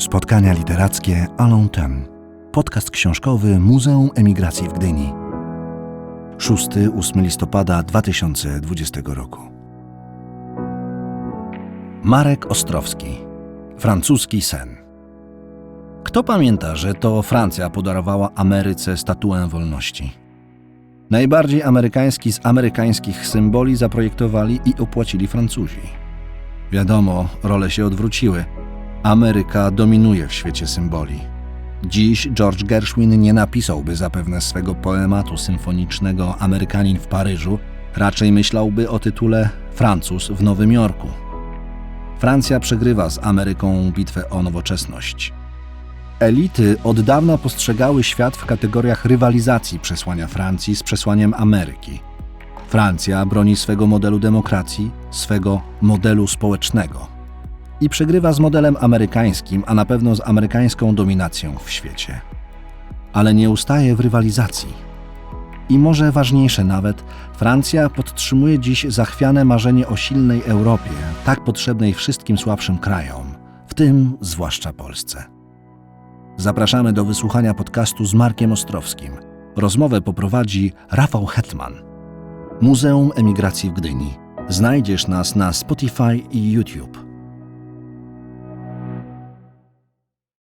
Spotkania literackie Alon Ten. Podcast książkowy Muzeum Emigracji w Gdyni. 6-8 listopada 2020 roku. Marek Ostrowski. Francuski sen. Kto pamięta, że to Francja podarowała Ameryce statuę wolności? Najbardziej amerykański z amerykańskich symboli zaprojektowali i opłacili Francuzi. Wiadomo, role się odwróciły. Ameryka dominuje w świecie symboli. Dziś George Gershwin nie napisałby zapewne swego poematu symfonicznego Amerykanin w Paryżu, raczej myślałby o tytule Francuz w Nowym Jorku. Francja przegrywa z Ameryką bitwę o nowoczesność. Elity od dawna postrzegały świat w kategoriach rywalizacji przesłania Francji z przesłaniem Ameryki. Francja broni swego modelu demokracji, swego modelu społecznego i przegrywa z modelem amerykańskim, a na pewno z amerykańską dominacją w świecie. Ale nie ustaje w rywalizacji. I może ważniejsze nawet, Francja podtrzymuje dziś zachwiane marzenie o silnej Europie, tak potrzebnej wszystkim słabszym krajom, w tym zwłaszcza Polsce. Zapraszamy do wysłuchania podcastu z Markiem Ostrowskim. Rozmowę poprowadzi Rafał Hetman. Muzeum Emigracji w Gdyni. Znajdziesz nas na Spotify i YouTube.